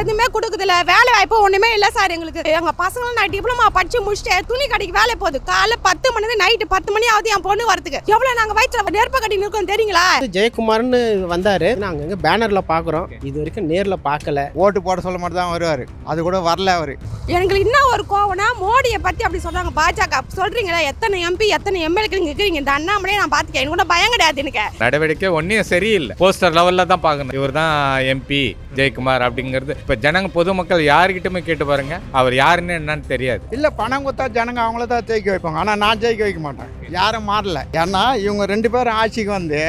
எதுவுமே கொடுக்குதில்ல வேலை வாய்ப்பு ஒண்ணுமே இல்லை சார் எங்களுக்கு. எங்க பசங்களும் நான் டிப்ளமா படிச்சு முடிச்சுட்டு துணி கடைக்கு வேலை போகுது. காலைல பத்து மணி நைட்டு பத்து மணி ஆகுது என் பொண்ணு வரதுக்கு. எவ்வளவு நாங்க வயிற்றுல நெருப்ப கட்டி நிற்கும் தெரியுங்களா? ஜெயக்குமார்னு வந்தாரு. நாங்க எங்க பேனர்ல பாக்குறோம். இது வரைக்கும் நேர்ல பார்க்கல ஓட்டு போட சொல்ல மட்டும் தான் வருவார். அது கூட வரல அவர். எங்களுக்கு இன்னும் ஒரு கோவம்னா மோடியை பத்தி அப்படி சொல்றாங்க பாஜக. சொல்றீங்களா? எத்தனை எம்பி எத்தனை எம்எல்ஏ இருக்கிறீங்க இந்த அண்ணாமலையை நான் பாத்துக்கேன். எனக்கு கூட பயம் கிடையாது எனக்கு. நடவடிக்கை ஒன்றும் சரியில்லை. போஸ்டர் லெவலில் தான் பார்க்கணும். இவர் தான் எம்பி ஜெயக்குமார் அப்படிங்கிறது. இப்போ ஜனங்க பொதுமக்கள் யாருக்கிட்டுமே கேட்டு பாருங்க அவர் யாருன்னு என்னன்னு தெரியாது. இல்லை பணம் கொடுத்தா ஜனங்க அவங்கள தான் ஜெயிக்க வைப்பாங்க. ஆனால் நான் ஜெயிக்க வைக்க மாட்டேன். யாரும் மாறல. ஏன்னா இவங்க ரெண்டு பேரும் ஆட்சிக்கு வந்து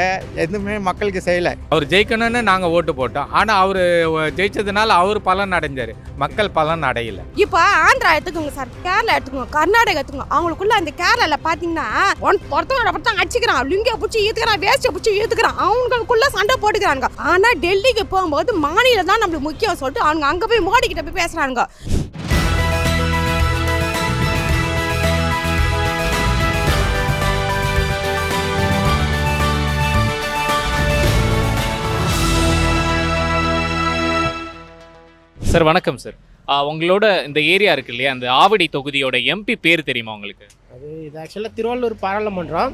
எதுவுமே மக்களுக்கு செய்யலை. அவர் ஜெயிக்கணும்னு நாங்கள் ஓட்டு போட்டோம். ஆனால் அவர் ஜெயிச்சதுனால அவர் பலன் அடைஞ்சார். மக்கள் பலன் அடையல. இப்போ ஆந்திரா எடுத்துக்கோங்க சார். கேரளா எடுத்துக்கோங்க. கர்நாடகா எடுத்துக்கோங்க. அவங்களுக்குள்ள அந்த கேரளால பாத்தீங்கன்னா ஒன் ஒருத்தவங்க ஒருத்தன் அடிச்சுக்கிறான். லுங்கிய பிடிச்சி ஈத்துக்கிறான் வேஸ்ட்டை பிடிச்சி ஈத்துக்கிறான் அவங்களுக்குள்ள சண்டை போட்டுக்கிறாங்க. ஆனா டெல்லிக்கு போகும்போது மாநிலம் தான் நம்மளுக்கு முக்கியம் சொல்லிட்டு அவங்க அங்க போய் மோடி கிட்ட போய் பேசுறாங்க. சார் வணக்கம் சார். உங்களோட இந்த ஏரியா இருக்கு இல்லையா? அந்த ஆவடி தொகுதியோட எம்பி பேர் தெரியுமா உங்களுக்கு? அது இது ஆக்சுவலாக திருவள்ளூர் பாராளுமன்றம்.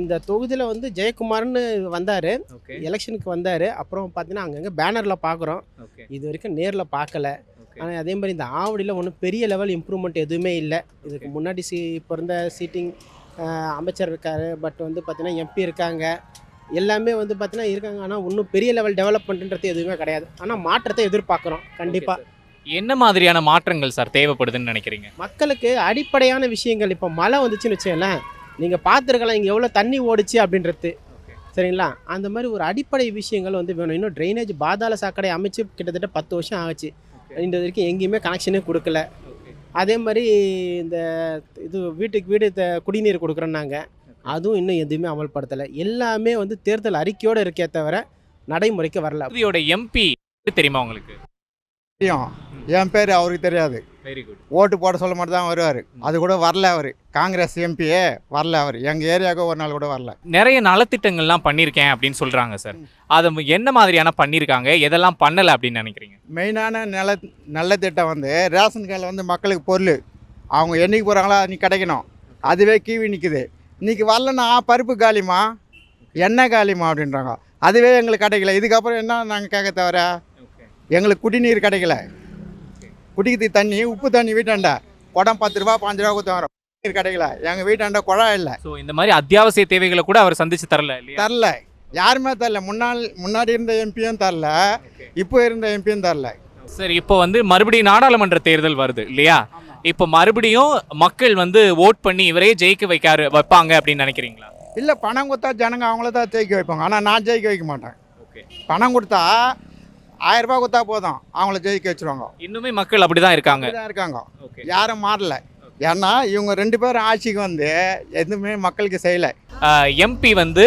இந்த தொகுதியில் வந்து ஜெயக்குமார்னு வந்தார். எலெக்ஷனுக்கு வந்தார். அப்புறம் பார்த்தீங்கன்னா அங்கங்கே பேனரில் பார்க்குறோம் இது வரைக்கும் நேரில் பார்க்கல ஆனால் அதே மாதிரி இந்த ஆவடியில் ஒன்றும் பெரிய லெவல் இம்ப்ரூவ்மெண்ட் எதுவுமே இல்லை. இதுக்கு முன்னாடி சி இப்போ இருந்த சீட்டிங் அமைச்சர் இருக்கார். பட் வந்து பார்த்தீங்கன்னா எம்பி இருக்காங்க. எல்லாமே வந்து பார்த்தீங்கன்னா இருக்காங்க. ஆனால் இன்னும் பெரிய லெவல் டெவலப்மெண்ட்ன்றது எதுவுமே கிடையாது. ஆனால் மாற்றத்தை எதிர்பார்க்குறோம். கண்டிப்பாக என்ன மாதிரியான மாற்றங்கள் சார் தேவைப்படுதுன்னு நினைக்கிறீங்க? மக்களுக்கு அடிப்படையான விஷயங்கள் இப்போ மழை வந்துச்சுன்னு வச்சுங்களேன் நீங்கள் பார்த்துருக்கலாம் இங்கே எவ்வளோ தண்ணி ஓடுச்சு அப்படின்றது. சரிங்களா? அந்த மாதிரி ஒரு அடிப்படை விஷயங்கள் வந்து வேணும். இன்னும் ட்ரைனேஜ் பாதாள சாக்கடை அமைச்சு கிட்டத்தட்ட பத்து வருஷம் ஆச்சு. இந்த வரைக்கும் எங்கேயுமே கனெக்ஷனே கொடுக்கல. அதே மாதிரி இந்த இது வீட்டுக்கு வீடு குடிநீர் கொடுக்குறோன்னாங்க. அதுவும் இன்னும் எதுவுமே அமல்படுத்தலை. எல்லாமே வந்து தேர்தல் அறிக்கையோடு இருக்கே தவிர நடைமுறைக்கு வரல. தொகுதியோட எம்பி தெரியுமா உங்களுக்கு? தெரியும். என் பேர் அவருக்கு தெரியாது. வெரி குட் ஓட்டு போட சொல்ல மட்டும் தான் வருவார். அது கூட வரல அவர். காங்கிரஸ் எம்பியே வரல அவர். எங்கள் ஏரியாவுக்கு ஒரு நாள் கூட வரல. நிறைய நலத்திட்டங்கள்லாம் பண்ணியிருக்கேன் அப்படின்னு சொல்றாங்க சார். அதை என்ன மாதிரியான பண்ணியிருக்காங்க? எதெல்லாம் பண்ணலை அப்படின்னு நினைக்கிறீங்க? மெயினான நல்ல நல்ல திட்டம் வந்து ரேஷன் கார்டில் வந்து மக்களுக்கு பொருள். அவங்க என்னைக்கு போகிறாங்களோ அன்றைக்கி கிடைக்கணும். அதுவே கீவி நிற்குது இன்றைக்கி வரலன்னா பருப்பு காலிமா எண்ணெய் காலிமா அப்படின்றாங்க. அதுவே எங்களுக்கு கிடைக்கல. இதுக்கப்புறம் என்ன நாங்கள் கேட்க தவிர எங்களுக்கு குடிநீர் கிடைக்கல. குடிக்கிறதுக்கு தண்ணி உப்பு தண்ணி வீட்டாண்ட. குடம் பத்து ரூபா பாஞ்சு ரூபா கொடுத்து வரோம் நீர் கிடைக்கல. எங்கள் வீட்டாண்ட குழாய் இல்லை. ஸோ இந்த மாதிரி அத்தியாவசிய தேவைகளை கூட அவர் சந்திச்சு தரல தரல. யாருமே தரல. முன்னாள் முன்னாடி இருந்த எம்பியும் தரல. இப்போ இருந்த எம்பியும் தரல. சரி இப்போ வந்து மறுபடியும் நாடாளுமன்ற தேர்தல் வருது இல்லையா? இப்போ மறுபடியும் மக்கள் வந்து ஓட் பண்ணி இவரே ஜெயிக்க வைக்காரு வைப்பாங்க அப்படின்னு நினைக்கிறீங்களா? இல்லை பணம் கொடுத்தா ஜனங்க அவங்கள தான் ஜெயிக்க வைப்பாங்க. ஆனால் நான் ஜெயிக்க வைக்க மாட்டேன். ஓகே பணம் கொடுத்தா ஆயிரம் ரூபாய் கொடுத்தா போதும். அவங்கள ஜெயிக்க வச்சிருவாங்க. இன்னுமே மக்கள் அப்படிதான் இருக்காங்க. அப்படிதான் இருக்காங்க. ஓகே யாரும் மாறல. ஏன்னா இவங்க ரெண்டு பேரும் ஆட்சிக்கு வந்து எதுவுமே மக்களுக்கு செய்யலை. எம்பி வந்து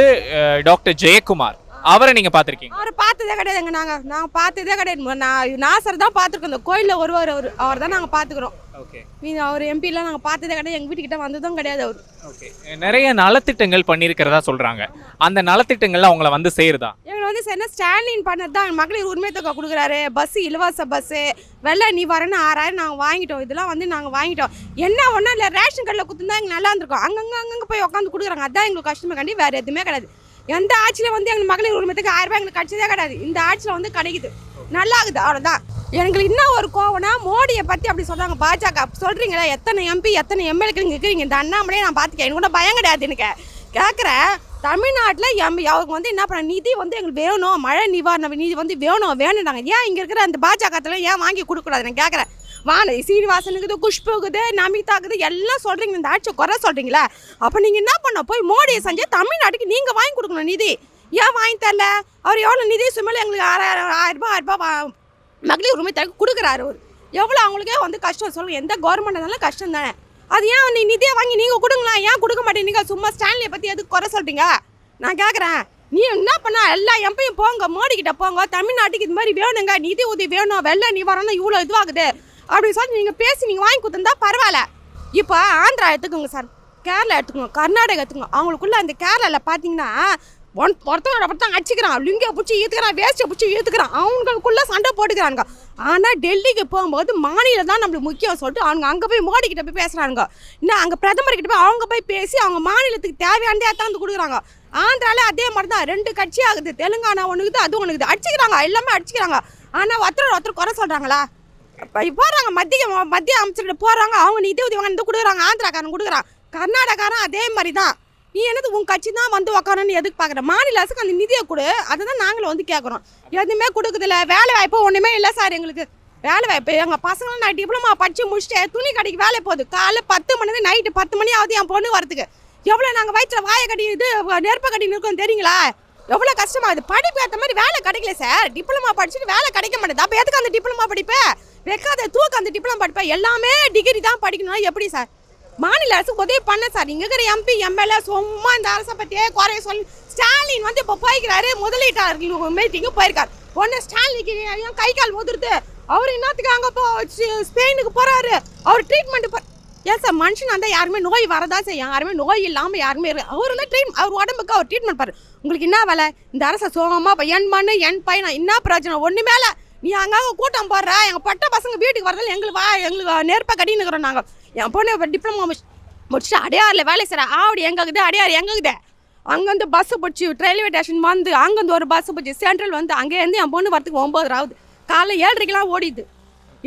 டாக்டர் ஜெயக்குமார். அவரை நீங்க பாத்திருக்கீங்க அவரை பார்த்ததே கிடையாதுங்க. நாங்க நாங்க பார்த்ததே கிடையாது. நான் நாசர் தான் பார்த்துருக்கோம். இந்த கோயில்ல ஒருவர் அவர் அவர் தான் நாங்க பார்த்துக்கிறோம். ஓகே. மீதி அவர் எம்பிலாம் நாங்க பார்த்ததே கிடையாது. எங்க வீட்டுக்கிட்ட வந்ததும் கிடையாது அவர். ஓகே. நிறைய நலத்திட்டங்கள் பண்ணியிருக்கிறதா சொல்றாங்க. அந்த நலத்திட்டங்கள்லாம் அவங்கள வந்து சேருதா? எங்களை வந்து என்ன ஸ்டாலின் பண்ணது தான். மகளிர் உரிமை தொகை கொடுக்குறாரு. பஸ் இலவச பஸ்ஸு வெள்ளை நீ வரேன்னு ஆறாயிரம் நாங்கள் வாங்கிட்டோம். இதெல்லாம் வந்து நாங்கள் வாங்கிட்டோம். என்ன ஒன்றும் இல்லை ரேஷன் கார்டில் கொடுத்துருந்தா எங்களுக்கு நல்லா இருந்திருக்கும். அங்கங்கே அங்கங்கே போய் உட்காந்து கொடுக்குறாங்க. அதான் எங்களுக்கு கஷ்டமே கண்டி வேறு எதுவுமே கிடையாது. எந்த ஆட்சியில் வந்து எங்கள் மகளிர் உரிமத்துக்கு ஆயிரம் ரூபாய் எங்களுக்கு கிடைச்சதே கிடையாது. இந்த ஆட்சியில் வந்து கிடைக்குது நல்லா இருக்குது அவ்வளோதான் எங்களுக்கு இன்னும் ஒரு கோவம்னா மோடியை பற்றி அப்படி சொல்கிறாங்க பாஜக. சொல்கிறீங்களா எத்தனை எம்பி எத்தனை எம்எல்ஏ இருக்கிறீங்க இந்த அண்ணாமலையை நான் பார்த்துக்கேன். எனக்கு கூட பயம் கிடையாது எனக்கு. கேட்குறேன் தமிழ்நாட்டில் எம் அவங்க வந்து என்ன பண்ண நிதி வந்து எங்களுக்கு வேணும். மழை நிவாரண நிதி வந்து வேணும் வேணுன்றாங்க ஏன் இங்கே இருக்கிற அந்த பாஜகத்தில் ஏன் வாங்கி கொடுக்கூடாது நான் கேட்குறேன் வானதி சீனிவாசனுக்குது குஷ்புக்குது நமிதாக்குது எல்லாம் சொல்கிறீங்க இந்த ஆட்சியை குறை சொல்கிறீங்களா அப்போ நீங்கள் என்ன பண்ண? போய் மோடியை செஞ்சு தமிழ்நாட்டுக்கு நீங்கள் வாங்கி கொடுக்கணும் நிதி. ஏன் வாங்கி தரல? அவர் எவ்வளோ நிதி சுமையில் எங்களுக்கு ஆறாயிரம் ஆயிரரூபா ஆயிரரூபா மகளிர் உரிமை தரக்கு கொடுக்குறாரு அவர். எவ்வளோ அவங்களுக்கே வந்து கஷ்டம் சொல்லுங்க. எந்த கவர்மெண்ட் இருந்தாலும் கஷ்டம் தானே. அது ஏன் நீ நிதியை வாங்கி நீங்கள் கொடுங்களா? ஏன் கொடுக்க மாட்டேங்க சும்மா ஸ்டான்லியை பற்றி எதுக்கு குறை சொல்கிறீங்க நான் கேட்குறேன் நீ என்ன பண்ண? எல்லா எம்பையும் போங்க மோடி கிட்ட போங்க. தமிழ்நாட்டுக்கு இது மாதிரி வேணுங்க. நிதி உதவி வேணும். வெள்ள நிவாரணம் இவ்வளோ இதுவாகுது. அப்படின்னு சொல்லி நீங்கள் பேசி நீங்கள் வாங்கி கொடுத்துருந்தா பரவாயில்ல. இப்போ ஆந்திரா எடுத்துக்கோங்க சார் கேரளா எடுத்துக்கோங்க கர்நாடகா எடுத்துக்கோங்க. அவங்களுக்குள்ள அந்த கேரளாவில் பார்த்தீங்கன்னா ஒன் ஒருத்தவங்க ஒருத்தன் அடிச்சுக்கிறான். லுங்கியை பிடிச்சி ஈத்துக்கிறான் வேஸ்ட்டை பிடிச்சி ஈத்துக்கிறான் அவங்களுக்குள்ளே சண்டை போட்டுக்கிறானுங்க. ஆனால் டெல்லிக்கு போகும்போது மாநிலம் தான் நம்மளுக்கு முக்கியம் சொல்லிட்டு அவங்க அங்கே போய் மோடி கிட்ட போய் பேசுகிறானுங்க இன்னும் அங்கே பிரதமர் கிட்ட போய் அவங்க போய் பேசி அவங்க மாநிலத்துக்கு தேவையானதே தாந்து கொடுக்குறாங்க. ஆந்திரால அதே மாதிரி தான் ரெண்டு கட்சி ஆகுது. தெலுங்கானா ஒன்றுக்குது அது ஒன்றுக்குது அடிச்சுக்கிறாங்க எல்லாமே அடிச்சுக்கிறாங்க. ஆனால் ஒருத்தர் ஒருத்தர் குறை சொல்கிறாங்களா இப்போ மத்திய மத்திய அமைச்சர்கிட்ட போகிறாங்க அவங்க நிதி உதவி வாங்கி கொடுக்குறாங்க ஆந்திராக்காரன் கொடுக்குறான். கர்நாடகாரன் அதே மாதிரி தான் நீ என்னது உன் கட்சி தான் வந்து உக்காரன்னு எதுக்கு பார்க்குற மாநில அரசுக்கு அந்த நிதியை கொடு. அதை தான் நாங்களும் வந்து கேட்குறோம். எதுவுமே கொடுக்குதில்ல வேலை வாய்ப்பு ஒன்றுமே இல்லை சார் எங்களுக்கு. வேலை வாய்ப்பு எங்கள் பசங்களும் நான் டிப்ளமா படித்து முடிச்சுட்டு துணி கடைக்கு வேலை போகுது. காலைல பத்து மணி நைட்டு பத்து மணி ஆகுது என் பொண்ணு வரதுக்கு. எவ்வளோ நாங்கள் வயிற்றில் வாயை கட்டி இது நெருப்பை கட்டி நிற்கும் தெரியுங்களா? எவ்வளோ கஷ்டமாகுது படிப்பு ஏற்ற மாதிரி வேலை கிடைக்கல சார். டிப்ளமா படிச்சுட்டு வேலை கிடைக்க மாட்டேது அப்போ எதுக்கு அந்த டிப்ளமா படிப்பு? வைக்காத தூக்கு அந்த டிப்ளமா படிப்பேன். எல்லாமே டிகிரி தான் படிக்கணும்னா எப்படி சார் மாநில அரசு உதவி பண்ண சார் இங்கே இருக்கிற எம்பி எம்எல்ஏ சும்மா இந்த அரசை பற்றியே குறைய சொல்லி. ஸ்டாலின் வந்து இப்போ போய்க்கிறாரு முதலீட்டாளர்கள் மீட்டிங்கும் போயிருக்காரு. ஒன்று ஸ்டாலினுக்கு ஏன் கை கால் முதிருது அவர் என்னத்துக்கு அங்கே போ ஸ்பெயினுக்கு போகிறாரு அவர் ட்ரீட்மெண்ட் ஏன் சார் மனுஷன் வந்தால் யாருமே நோய் வரதான் செய்யும். யாருமே நோய் இல்லாமல் யாருமே இருக்கு அவர் வந்து ட்ரீட் அவர் உடம்புக்கு அவர் ட்ரீட்மெண்ட் பாரு. உங்களுக்கு என்ன வேலை? இந்த அரசை சோகமாக இப்போ என் மண்ணு என் பையன் என்ன பிரச்சனை ஒன்று மேலே நீ அங்கே கூட்டம் போடுற. எங்கள் பட்ட பசங்க வீட்டுக்கு வரதில்ல எங்களுக்கு வா எங்களுக்கு நேர்ப்பாக கட்டின்னு இருக்கிறோம் நாங்கள் என் பொண்ணு இப்போ டிப்ளமோ முடிச்சுட்டு அடையாறில் வேலை செய்கிற ஆவடி எங்கக்குது அடையாறு எங்கக்குது அங்கேருந்து பஸ்ஸு பிடிச்சி ரயில்வே ஸ்டேஷன் வந்து அங்கேருந்து ஒரு பஸ்ஸு பிடிச்சி சென்ட்ரல் வந்து அங்கேருந்து என் பொண்ணு வரத்துக்கு ஒம்பது ஆகுது. காலைல ஏழரைக்கெலாம் ஓடிது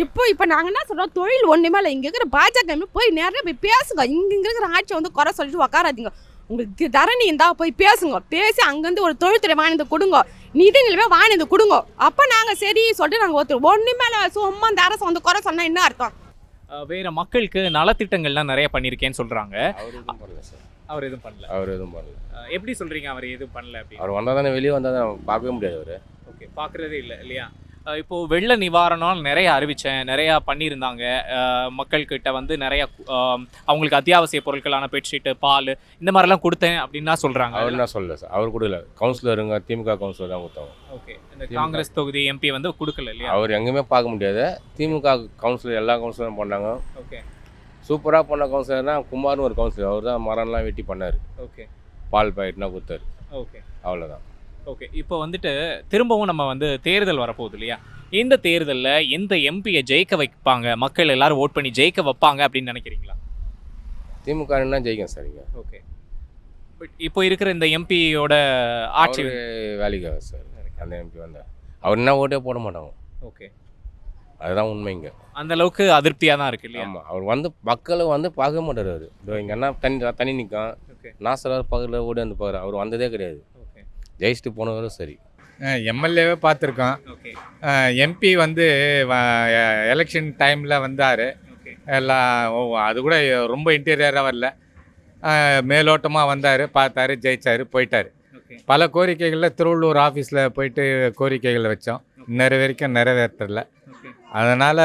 இப்போ இப்போ நாங்கள் என்ன சொல்கிறோம் தொழில் ஒன்றுமே இல்லை இங்கே இருக்கிற பாஜக போய் நேரா போய் பேசுங்க. இங்கே இங்கே இருக்கிற ஆட்சியை வந்து குறை சொல்லிட்டு உக்காராதீங்க. உங்களுக்கு தரணி இருந்தால் போய் பேசுங்க. பேசி அங்கேருந்து ஒரு தொழில்துறை வாணிந்து கொடுங்க. நிதி நிலைமை வாணிந்து கொடுங்க. அப்போ நாங்கள் சரி சொல்லிட்டு நாங்கள் ஒருத்தர் ஒன்றுமே இல்லை சும்மா இந்த அரசு வந்து குறை சொன்னால் என்ன அர்த்தம்? வேற மக்களுக்கு நலத்திட்டங்கள்லாம் நிறைய பண்ணியிருக்கேன்னு சொல்றாங்க. அவர் எதுவும் பண்ணல அவர் எதுவும் பண்ணல. எப்படி சொல்றீங்க? அவர் எதுவும் பண்ணல அப்படின்னு. அவர் வந்தால் தானே வெளியே வந்தால் தான் பார்க்கவே முடியாது அவர். ஓகே பார்க்குறதே இல்லை இல்லையா? அஹ் இப்போ வெள்ள நிவாரணம் நிறைய அறிவிச்சேன் நிறையா பண்ணியிருந்தாங்க. மக்கள்கிட்ட வந்து நிறைய அவங்களுக்கு அத்தியாவசிய பொருட்களான பெட்ஷீட்டு பால் இந்த மாதிரிலாம் கொடுத்தேன் அப்படின்னு சொல்கிறாங்க அவர் என்ன சொல்லல சார்? அவர் கூட இல்லை கவுன்சிலருங்க திமுக கவுன்சிலர் தான் கொடுத்தாங்க ஓகே. இந்த காங்கிரஸ் தொகுதி எம்பி வந்து கொடுக்கல இல்லையா? அவர் எங்கேயுமே பார்க்க முடியாது. திமுக கவுன்சிலர் எல்லா கவுன்சிலரும் பண்ணாங்க. ஓகே. சூப்பராக பண்ண கவுன்சிலர்னா குமார்னு ஒரு கவுன்சிலர் அவர் தான் மரம்லாம் வெட்டி பண்ணார். ஓகே. பால் பாக்கெட்னா கொடுத்தாரு. ஓகே. அவ்வளோதான் ஓகே இப்போ வந்துட்டு திரும்பவும் நம்ம வந்து தேர்தல் வரப்போகுது இல்லையா? இந்த தேர்தலில் எந்த எம்பியை ஜெயிக்க வைப்பாங்க? மக்கள் எல்லாரும் ஓட் பண்ணி ஜெயிக்க வைப்பாங்க அப்படின்னு நினைக்கிறீங்களா? திமுக என்ன ஜெயிக்கும் சார் இங்கே. ஓகே பட் இப்போ இருக்கிற இந்த எம்பியோட ஆட்சி வேலைக்கு சார் அந்த எம்பி வந்தால் அவர் என்ன ஓட்டே போட மாட்டாங்க. ஓகே அதுதான் உண்மைங்க அந்த அளவுக்கு அதிருப்தியாக தான் இருக்கு இல்லையா? ஆமாம் அவர் வந்து மக்களை வந்து பார்க்க மாட்டார் அவர். இங்கே என்ன தண்ணி தண்ணி நிற்கும். ஓகே நாசரார் பக்கத்தில் ஓடி வந்து பார்க்குறாரு. அவர் வந்ததே கிடையாது. ஜெயிச்சுட்டு போனவரும் சரி. எம்எல்ஏவே பார்த்துருக்கோம். ஓகே. எம்பி வந்து எலெக்ஷன் டைமில் வந்தார். ஓகே. எல்லாம் அது கூட ரொம்ப இன்டீரியராக வரல. மேலோட்டமாக வந்தார் பார்த்தாரு ஜெயிச்சாரு போயிட்டார். ஓகே. பல கோரிக்கைகளில் திருவள்ளூர் ஆஃபீஸில் போயிட்டு கோரிக்கைகளை வச்சோம். இன்ன வரைக்கும் நிறைவேற்றல. அதனால்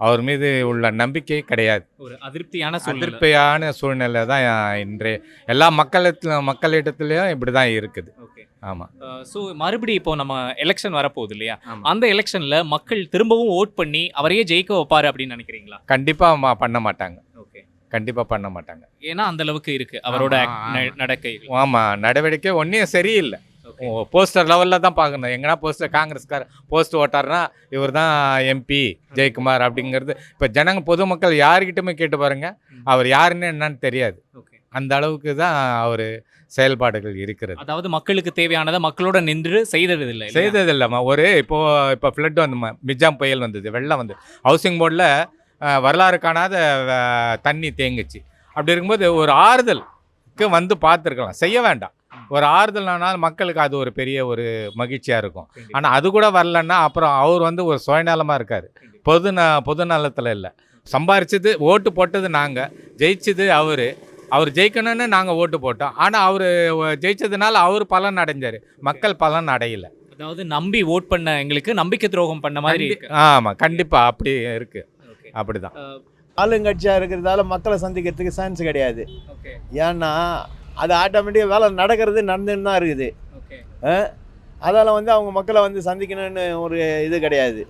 அவர் மீது உள்ள நம்பிக்கை கிடையாது. ஒரு அதிருப்தியான அதிருப்தியான சூழ்நிலை தான் இன்றைய எல்லா மக்களத்துல மக்களிடத்துலையும் இப்படி தான் இருக்குது. ஓகே. ஆமாம் ஸோ மறுபடியும் இப்போ நம்ம எலெக்ஷன் வரப்போகுது இல்லையா? ஆமா. அந்த எலெக்ஷன்ல மக்கள் திரும்பவும் ஓட் பண்ணி அவரையே ஜெயிக்க வைப்பாரு அப்படின்னு நினைக்கிறீங்களா? கண்டிப்பாக பண்ண மாட்டாங்க. ஓகே. கண்டிப்பாக பண்ண மாட்டாங்க. ஏன்னா அந்த அளவுக்கு இருக்கு அவரோட ஆமா, act- ஆமா. ஆமாம் நடவடிக்கை ஒன்றும் சரியில்லை. போஸ்டர் லெவலில் தான் பார்க்கணும். எங்கன்னா போஸ்டர் காங்கிரஸ்கார போஸ்ட் ஓட்டாருன்னா இவர் தான் எம்பி ஜெயக்குமார் அப்படிங்கிறது. இப்போ ஜனங்க பொதுமக்கள் யாருக்கிட்டுமே கேட்டு பாருங்க அவர் யாருன்னு என்னன்னு தெரியாது. ஓகே. அந்த அளவுக்கு தான் அவர் செயல்பாடுகள் இருக்கிறது. அதாவது மக்களுக்கு தேவையானதை மக்களோட நின்று செய்தது இல்லை செய்தது இல்லைம்மா ஒரு இப்போ இப்போ ஃப்ளட் வந்து மிஜாம் புயல் வந்தது வெள்ளம் வந்து ஹவுசிங் போர்டில் வரலாறு காணாத தண்ணி தேங்குச்சு. அப்படி இருக்கும்போது ஒரு ஆறுதலுக்கு வந்து பார்த்துருக்கலாம். செய்ய வேண்டாம். ஒரு ஆறுதல் ஆனாலும் மக்களுக்கு அது ஒரு பெரிய ஒரு மகிழ்ச்சியாக இருக்கும். ஆனால் அது கூட வரலன்னா அப்புறம் அவர் வந்து ஒரு சுயநலமாக இருக்கார். பொது ந பொது நலத்தில் இல்லை. சம்பாரிச்சது ஓட்டு போட்டது நாங்கள் ஜெயிச்சது அவர். அவர் ஜெயிக்கணும்னு நாங்கள் ஓட்டு போட்டோம். ஆனால் அவர் ஜெயிச்சதுனால அவர் பலன் அடைஞ்சார். மக்கள் பலன் அடையல. அதாவது நம்பி ஓட் பண்ண எங்களுக்கு நம்பிக்கை துரோகம் பண்ண மாதிரி இருக்கு. ஆமாம் கண்டிப்பாக அப்படி இருக்கு. ஓகே. அப்படிதான். ஆளுங்கட்சியாக இருக்கிறதால மக்களை சந்திக்கிறதுக்கு சான்ஸ் கிடையாது. ஏன்னா அது ஆட்டோமேட்டிக்காக வேலை நடக்கிறது நடந்துன்னு தான் இருக்குது அதால் வந்து அவங்க மக்களை வந்து சந்திக்கணும்னு ஒரு இது கிடையாது.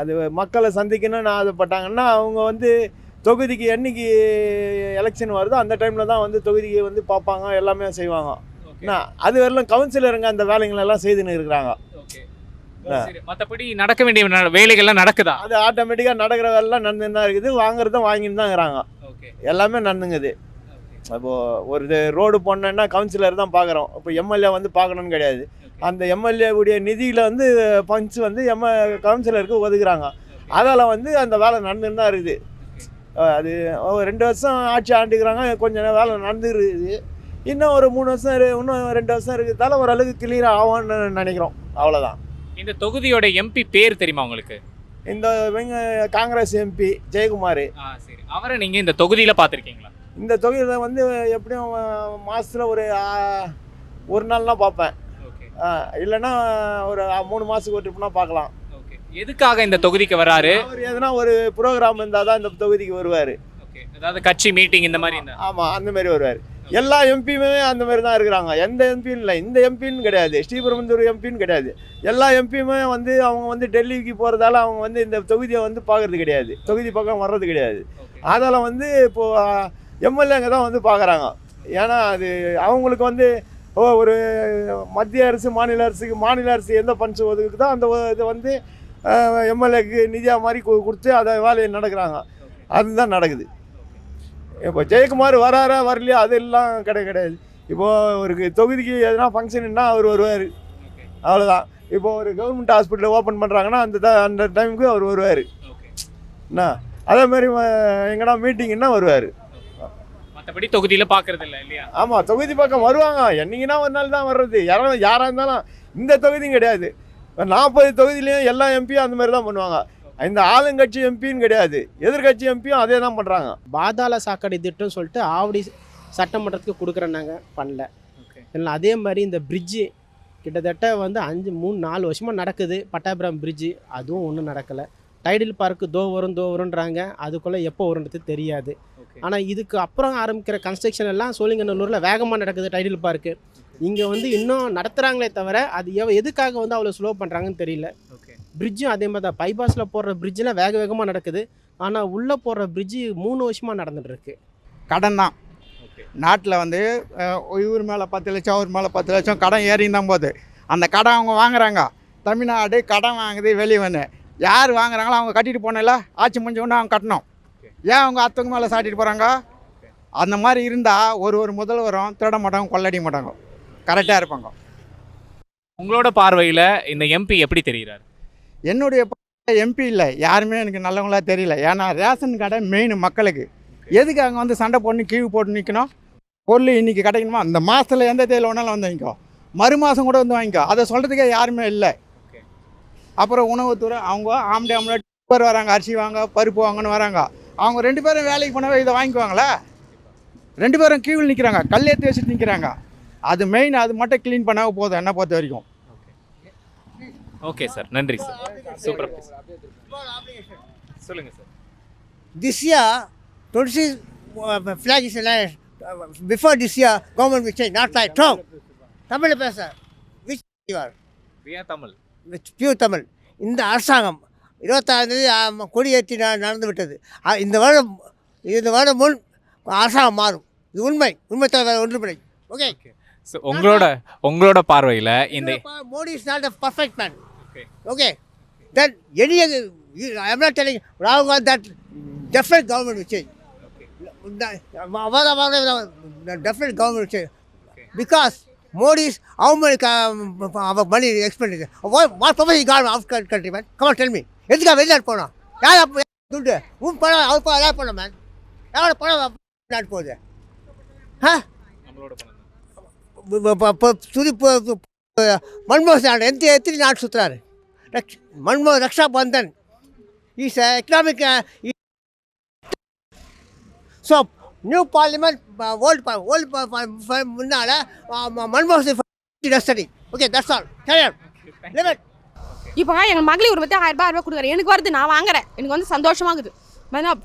அது மக்களை சந்திக்கணும்னு ஆசைப்பட்டாங்கன்னா அவங்க வந்து தொகுதிக்கு என்னைக்கு எலெக்ஷன் வருதோ அந்த டைமில் தான் வந்து தொகுதிக்கு வந்து பார்ப்பாங்க எல்லாமே செய்வாங்க. அது வரலாம் கவுன்சிலருங்க அந்த வேலைகள் எல்லாம் செய்துன்னு இருக்கிறாங்க. மற்றபடி நடக்க வேண்டிய வேலைகள்லாம் நடக்குதா? அது ஆட்டோமேட்டிக்காக நடக்கிற வேலைலாம் நடந்துன்னு தான் இருக்குது. வாங்குறதும் வாங்கின்னு தான் இருக்கிறாங்க எல்லாமே நடந்துங்குது. இப்போது ஒரு இது ரோடு போனோன்னா கவுன்சிலர் தான் பார்க்குறோம். இப்போ எம்எல்ஏ வந்து பார்க்கணுன்னு கிடையாது. அந்த எம்எல்ஏ உடைய நிதியில் வந்து பங்க்ஸ் வந்து எம் கவுன்சிலருக்கு ஒதுக்குறாங்க. அதால் வந்து அந்த வேலை நடந்துன்னு தான் இருக்குது அது ரெண்டு வருஷம் ஆட்சி ஆண்டுக்கிறாங்க. கொஞ்சம் வேலை நடந்துருக்குது. இன்னும் ஒரு மூணு வருஷம் இன்னும் ரெண்டு வருஷம் இருக்கிறதால ஓரளவுக்கு கிளியர் ஆகும்னு நினைக்கிறோம். அவ்வளோதான் இந்த தொகுதியோட எம்பி பேர் தெரியுமா உங்களுக்கு? இந்த காங்கிரஸ் எம்பி ஜெயக்குமார். ஆ சரி. அவரை நீங்க இந்த தொகுதியில பார்த்திருக்கீங்களா? இந்த தொகுதியில் வந்து எப்படியும் மாதத்தில் ஒரு ஒரு நாள்னா பார்ப்பேன். இல்லைன்னா ஒரு மூணு மாதத்துக்கு ஒரு ட்ரிப்னா பார்க்கலாம். எதுக்காக இந்த தொகுதிக்கு வராரு? அவர் எதனா ஒரு ப்ரோக்ராம் இருந்தால் தான் இந்த தொகுதிக்கு வருவார். அதாவது கட்சி மீட்டிங் இந்த மாதிரி ஆமாம் அந்த மாதிரி வருவார். எல்லா எம்பியுமே அந்த மாதிரி தான் இருக்கிறாங்க. எந்த எம்பியும் இல்லை. இந்த எம்பின்னு கிடையாது. ஸ்ரீபெரும்புதூர் எம்பின்னு கிடையாது. எல்லா எம்பியுமே வந்து அவங்க வந்து டெல்லிக்கு போகிறதால அவங்க வந்து இந்த தொகுதியை வந்து பார்க்கறது கிடையாது. தொகுதி பக்கம் வர்றது கிடையாது. அதால் வந்து இப்போது எம்எல்ஏங்க தான் வந்து பார்க்குறாங்க. ஏன்னா அது அவங்களுக்கு வந்து ஓ ஒரு மத்திய அரசு மாநில அரசுக்கு மாநில அரசு எந்த பண்ஸ் ஒதுக்குதோ அந்த இது வந்து எம்எல்ஏக்கு நிதியாக மாதிரி கொடுத்து அதை வேலையை நடக்கிறாங்க. அதுதான் நடக்குது. இப்போ ஜெயக்குமார் வராரா வரலையா அதெல்லாம் கிடையாது கிடையாது. இப்போது ஒரு தொகுதிக்கு எதனா ஃபங்க்ஷன்னா அவர் வருவார். அவ்வளோதான் இப்போ ஒரு கவர்மெண்ட் ஹாஸ்பிட்டல் ஓப்பன் பண்ணுறாங்கன்னா அந்த த- அந்த டைமுக்கு அவர் வருவார். என்ன? அதே மாதிரி அஹ், எங்கடா மீட்டிங்னா வருவார். மற்றபடி தொகுதியில பார்க்கறது இல்லை இல்லையா? ஆமாம் தொகுதி பக்கம் வருவாங்க. என்னைக்குன்னா ஒரு நாள் தான் வர்றது. யாரும் யாராக இருந்தாலும் இந்த தொகுதியும் கிடையாது. நாற்பது தொகுதியிலையும் எல்லா எம்பியும் அந்த மாதிரி தான் பண்ணுவாங்க. இந்த ஆளுங்கட்சி எம்பின்னு கிடையாது. எதிர்கட்சி எம்பியும் அதே தான் பண்ணுறாங்க பாதாள சாக்கடை திட்டம் சொல்லிட்டு ஆவடி சட்டமன்றத்துக்கு கொடுக்குறேன்னாங்க பண்ணல. ஓகே. இல்லை அதே மாதிரி இந்த பிரிட்ஜு கிட்டத்தட்ட வந்து அஞ்சு மூணு நாலு வருஷமாக நடக்குது. பட்டாபிராம் பிரிட்ஜு அதுவும் ஒன்றும் நடக்கலை. டைடில் பார்க்கு தோ வரும் தோ வரும்ன்றாங்க. அதுக்குள்ளே எப்போ வரும்ன்றது தெரியாது. ஆனால் இதுக்கு அப்புறம் ஆரம்பிக்கிற கன்ஸ்ட்ரக்ஷன் எல்லாம் சோழிங்கநல்லூரில் வேகமாக நடக்குது டைடில் பார்க்கு இங்கே வந்து இன்னும் நடத்துகிறாங்களே தவிர அது எவ எதுக்காக வந்து அவ்வளோ ஸ்லோ பண்ணுறாங்கன்னு தெரியல. ஓகே பிரிட்ஜும் அதே மாதிரி தான். பைபாஸில் போடுற பிரிட்ஜில் வேக வேகமாக நடக்குது. ஆனால் உள்ளே போடுற பிரிட்ஜு மூணு வருஷமாக நடந்துட்டு இருக்கு கடன் தான். ஓகே நாட்டில் வந்து இவர் மேலே பத்து லட்சம் அவர் மேலே பத்து லட்சம் கடன் ஏறின்னு தான் போகுது. அந்த கடன் அவங்க வாங்குறாங்க. தமிழ்நாடு கடன் வாங்குது வெளியே வந்து. யார் வாங்குறாங்களோ அவங்க கட்டிட்டு போனல ஆட்சி முடிஞ்ச உடனே அவங்க கட்டணும். ஏன் அவங்க அத்தவங்க மேலே சாட்டிட்டு போகிறாங்க அந்த மாதிரி இருந்தால் ஒரு ஒரு முதல்வரும் திருட மாட்டாங்க கொள்ளடிக்க மாட்டாங்க. கரெக்டாக இருப்பாங்க. உங்களோட பார்வையில இந்த எம்பி எப்படி தெரியுறாரு என்னுடைய எம்பி இல்லை. யாருமே எனக்கு நல்லவங்களா தெரியல. ஏன்னா ரேஷன் கடை மெயின் மக்களுக்கு. எதுக்கு அங்கே வந்து சண்டை போட்டு கீழ் போட்டு நிற்கணும் பொருள் இன்னைக்கு கிடைக்கணுமா? அந்த மாதத்தில் எந்த தேதியில் வேணாலும் வந்து வாங்கிக்கோ. மறு மாதம் கூட வந்து வாங்கிக்கோ. அதை சொல்கிறதுக்கே யாருமே இல்லை. அப்புறம் உணவுத்துறை அவங்க ஆம்டே ஆம்லேட் பேர் வராங்க அரிசி வாங்க பருப்பு வாங்கன்னு வராங்க. அவங்க ரெண்டு பேரும் வேலைக்கு போனவே இதை வாங்கிக்குவாங்களே? ரெண்டு பேரும் கீழ் நிற்கிறாங்க கல் ஏற்றி வச்சுட்டு நிற்கிறாங்க அது மெயின் அது மட்டும் க்ளீன் பண்ணால் போதும் என்ன பொறுத்த வரைக்கும். ஓகே சார் நன்றி சார் சூப்பர் சொல்லுங்க sir this year, 26 uh, flag is announced. Uh, before this year, government will change, not like Trump. Tamil பேச you are வியா தமிழ் pure தமிழ். இந்த அரசாங்கம் இருபத்தாறாம் தேதி ஆம், கொடியேற்றி நடந்து விட்டது. இந்த வருடம் இந்த வருடம் முன் அரசாங்கம் மாறும். இது உண்மை. உண்மை தவிர ஒன்றுமில்லை. ஓகே ஸோ உங்களோட உங்களோட பார்வையில இந்த Modi is not a perfect man. Okay then any I am not telling ராகுல் Gandhi that definite government will change. Definitely government will our money expenditure? What, what purpose he got out country, man? Come on, tell me. எதுக்காக வெளிநாட்டு போனோம் யார் அப்போ துட்டு உன் பணம் அவர் பணம் யார் பணம் மேன் யாரோட பணம் நாட்டு போகுது ஆ. துதி மன்மோகன் எந்த எத்தனை நாடு சுற்றுறாரு மன்மோகன் Raksha Bandhan is economic so new parliament old old முன்னால் மன்மோகன் Singh டெஸ்டடி okay that's all career limit இப்போ எங்கள் மகளிர் உரிமத்தை ஆயிரம் ரூபாய் ஆயிரம் ரூபாய் கொடுக்குறேன். எனக்கு வருது நான் வாங்குறேன். எனக்கு வந்து சந்தோஷமாகுது.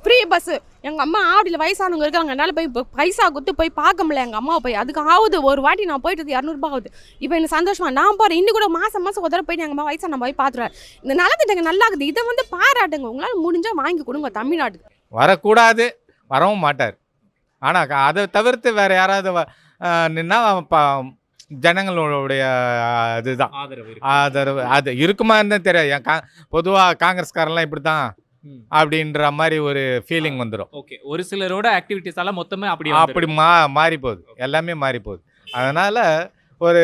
ஃப்ரீ பஸ்ஸு எங்கள் அம்மா ஆவடியில் வயசானவங்க இருக்காங்க. என்னால் போய் இப்போ பைசா கொடுத்து போய் பார்க்க முடியல எங்கள் அம்மாவை போய். அதுக்கு ஆகுது ஒரு வாட்டி நான் போயிட்டு இரநூறுபா ஆகுது. இப்போ எனக்கு சந்தோஷமா நான் போகிறேன் இன்னும் கூட மாதம் மாதம் ஒரு தடவை போயிட்டு எங்கள் அம்மா வயசான போய் பார்த்துருவேன் இந்த நலத்திட்டங்க நல்லா இருக்குது. இதை வந்து பாராட்டுங்க. உங்களால் முடிஞ்சால் வாங்கி கொடுங்க தமிழ்நாட்டுக்கு. வரக்கூடாது. வரவும் மாட்டார். ஆனால் அதை தவிர்த்து வேறு யாராவது நின்னா ப ஜனங்களுடைய இதுதான். ஆதரவு அது இருக்குமான்னு தெரியாது. கா பொதுவாக காங்கிரஸ்காரெல்லாம் இப்படி தான். அப்படின்ற மாதிரி ஒரு ஃபீலிங் வந்துடும் ஓகே. ஒரு சிலரோட ஆக்டிவிட்டிஸ் எல்லாம் மொத்தமே அப்படி அப்படி மா மாறி போகுது எல்லாமே மாறி போகுது அதனால் ஒரு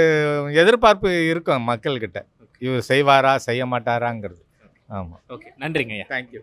எதிர்பார்ப்பு இருக்கும் மக்கள்கிட்ட. இவர் செய்வாரா செய்ய மாட்டாராங்கிறது. ஆமாம் ஓகே. நன்றிங்க ஐயா. தேங்க்யூ